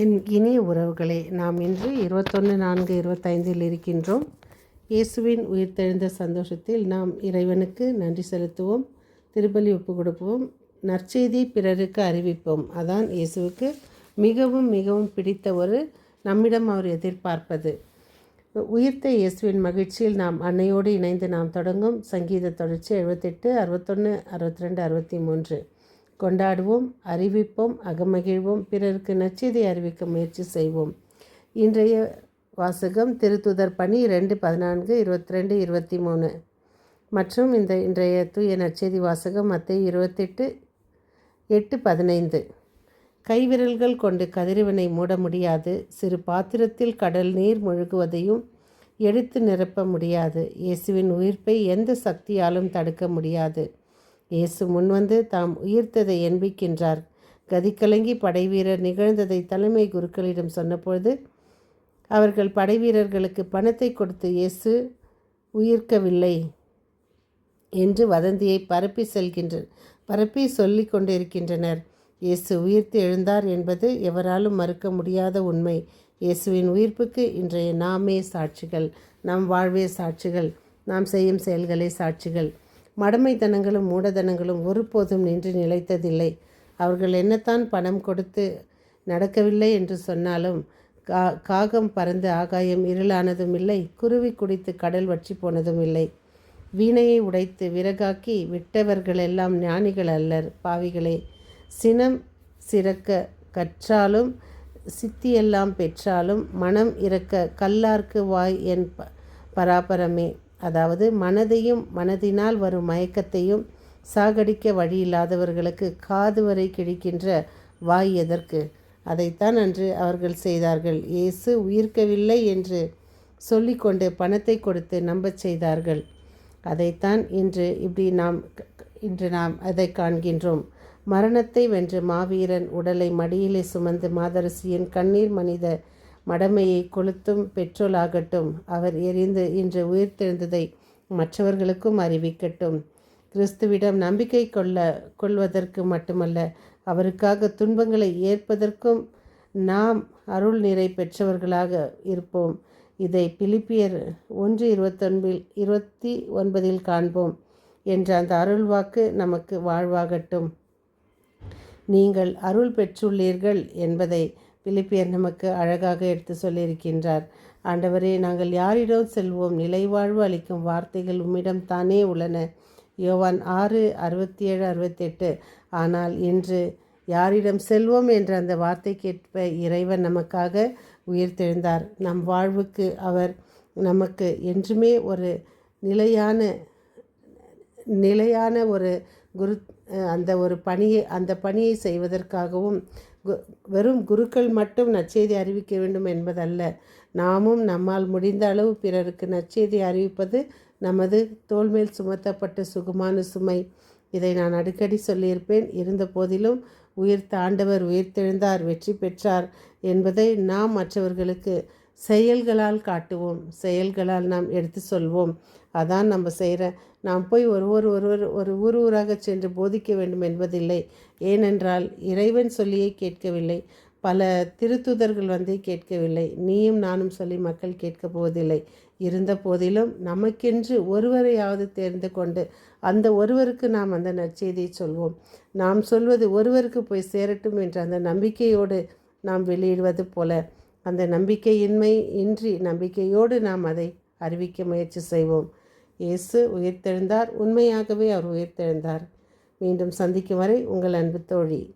என் இனிய உறவுகளே நாம் இன்று இருபத்தொன்று நான்கு இருபத்தைந்தில் இருக்கின்றோம். இயேசுவின் உயிர்த்தெழுந்த சந்தோஷத்தில் நாம் இறைவனுக்கு நன்றி செலுத்துவோம் திருப்பலி ஒப்பு கொடுப்போம் நற்செய்தி பிறருக்கு அறிவிப்போம். அதான் இயேசுவுக்கு மிகவும் மிகவும் பிடித்த ஒரு நம்மிடம் அவர் எதிர்பார்ப்பது. உயிர்த்த இயேசுவின் மகிழ்ச்சியில் நாம் அன்னையோடு இணைந்து நாம் தொடங்கும் சங்கீத தொடர்ச்சி எழுபத்தெட்டு அறுபத்தொன்று அறுபத்தி ரெண்டு அறுபத்தி மூன்று கொண்டாடுவோம் அறிவிப்போம் அகமகிழ்வோம் பிறருக்கு நச்செய்தி அறிவிக்க முயற்சி செய்வோம். இன்றைய வாசகம் திருத்துதர் பணி ரெண்டு பதினான்கு இருபத்தி ரெண்டு இருபத்தி மூணு மற்றும் இந்த இன்றைய தூய நற்செய்தி வாசகம் மத்திய இருபத்தெட்டு எட்டு பதினைந்து. கைவிரல்கள் கொண்டு கதிரவனை மூட முடியாது. சிறு பாத்திரத்தில் கடல் நீர் முழுகுவதையும் எடுத்து நிரப்ப முடியாது. இயேசுவின் உயிர்ப்பை எந்த சக்தியாலும் தடுக்க முடியாது. இயேசு முன்வந்து தாம் உயிர்த்ததை எண்பிக்கின்றார் கதிக்கலங்கி படைவீரர் நிகழ்ந்ததை தலைமை குருக்களிடம் சொன்னபொழுது அவர்கள் படைவீரர்களுக்கு பணத்தை கொடுத்து இயேசு உயிர்க்கவில்லை என்று வதந்தியை பரப்பி செல்கின்ற பரப்பி சொல்லி கொண்டிருக்கின்றனர். இயேசு உயிர்த்து எழுந்தார் என்பது எவராலும் மறுக்க முடியாத உண்மை. இயேசுவின் உயிர்ப்புக்கு இன்றைய நாமே சாட்சிகள். நம் வாழ்வே சாட்சிகள். நாம் செய்யும் செயல்களே சாட்சிகள். மடமைத்தனங்களும் மூடதனங்களும் ஒருபோதும் நின்று நிலைத்ததில்லை. அவர்கள் என்னத்தான் பணம் கொடுத்து நடக்கவில்லை என்று சொன்னாலும் கா காகம் பறந்து ஆகாயம் இருளானதும் இல்லை குருவி குடித்து கடல் வற்றி போனதும் இல்லை. வீணையை உடைத்து விறகாக்கி விட்டவர்களெல்லாம் ஞானிகள் அல்லர். பாவிகளே சினம் சிறக்க கற்றாலும் சித்தியெல்லாம் பெற்றாலும் மனம் இறக்க கல்லார்க்கு வாய் என் பராபரமே. அதாவது மனதையும் மனதினால் வரும் மயக்கத்தையும் சாகடிக்க வழியில்லாதவர்களுக்கு காது வரை கிழிக்கின்ற வாய் எதற்கு? அதைத்தான் அன்று அவர்கள் செய்தார்கள். இயேசு உயிர்க்கவில்லை என்று சொல்லிக்கொண்டு பணத்தை கொடுத்து நம்பச் செய்தார்கள். அதைத்தான் இன்று இப்படி நாம் இன்று நாம் அதை காண்கின்றோம். மரணத்தை வென்று மாவீரன் உடலை மடியிலே சுமந்து மாதரசியின் கண்ணீர் மனித மடமையை கொளுத்தும் பெற்றோலாகட்டும் அவர் எரிந்து இன்று உயிர்த்தெழுந்ததை மற்றவர்களுக்கும் அறிவிக்கட்டும். கிறிஸ்துவிடம் நம்பிக்கை கொள்ள கொள்வதற்கு மட்டுமல்ல அவருக்காக துன்பங்களை ஏற்பதற்கும் நாம் அருள் நிறை பெற்றவர்களாக இருப்போம். இதை பிலிப்பியர் ஒன்று இருபத்தொன்பில் இருபத்தி ஒன்பதில் காண்போம் என்ற அந்த அருள் வாக்கு நமக்கு வாழ்வாகட்டும். நீங்கள் அருள் பெற்றுள்ளீர்கள் என்பதை பிலிப்பியர் நமக்கு அழகாக எடுத்து சொல்லியிருக்கின்றார். ஆண்டவரே நாங்கள் யாரிடம் செல்வோம்? நிலைவாழ்வு அளிக்கும் வார்த்தைகள் உம்மிடம் தானே உள்ளன. யோவான் ஆறு அறுபத்தி ஏழு அறுபத்தெட்டு. ஆனால் இன்று யாரிடம் செல்வோம் என்ற அந்த வார்த்தைக்கேற்ப இறைவன் நமக்காக உயிர்த்தெழுந்தார். நம் வாழ்வுக்கு அவர் நமக்கு என்றுமே ஒரு நிலையான நிலையான ஒரு குரு அந்த ஒரு பணியை அந்த பணியை செய்வதற்காகவும் வெறும் குருக்கள் மட்டும் நற்செய்தி அறிவிக்க வேண்டும் என்பதல்ல. நாமும் நம்மால் முடிந்த அளவு பிறருக்கு நற்செய்தி அறிவிப்பது நமது தோல்மேல் சுமத்தப்பட்ட சுகமான சுமை. இதை நான் அடிக்கடி சொல்லியிருப்பேன். இருந்த போதிலும் உயிர்த்த ஆண்டவர் உயிர்த்தெழுந்தார் வெற்றி பெற்றார் என்பதை நாம் மற்றவர்களுக்கு செயல்களால் காட்டுவோம் செயல்களால் நாம் எடுத்து சொல்வோம். அதான் நம்ம செய்கிற நாம் போய் ஒருவர் ஒருவர் ஒரு ஊர் ஊராக சென்று போதிக்க வேண்டும் என்பதில்லை. ஏனென்றால் இறைவன் சொல்லியே கேட்கவில்லை பல திருத்துதர்கள் வந்து கேட்கவில்லை. நீயும் நானும் சொல்லி மக்கள் கேட்கப் போவதில்லை. இருந்த போதிலும் நமக்கென்று ஒருவரையாவது தேர்ந்து கொண்டு அந்த ஒருவருக்கு நாம் அந்த நற்செய்தியை சொல்வோம். நாம் சொல்வது ஒருவருக்கு போய் சேரட்டும் என்ற அந்த நம்பிக்கையோடு நாம் வெளியிடுவது போல. அந்த நம்பிக்கையின்மை இன்றி நம்பிக்கையோடு நாம் அதை அறிவிக்க முயற்சி செய்வோம். இயேசு உயிர்த்தெழுந்தார். உண்மையாகவே அவர் உயிர்த்தெழுந்தார். மீண்டும் சந்திக்கும் வரை உங்கள் அன்பு தோழி.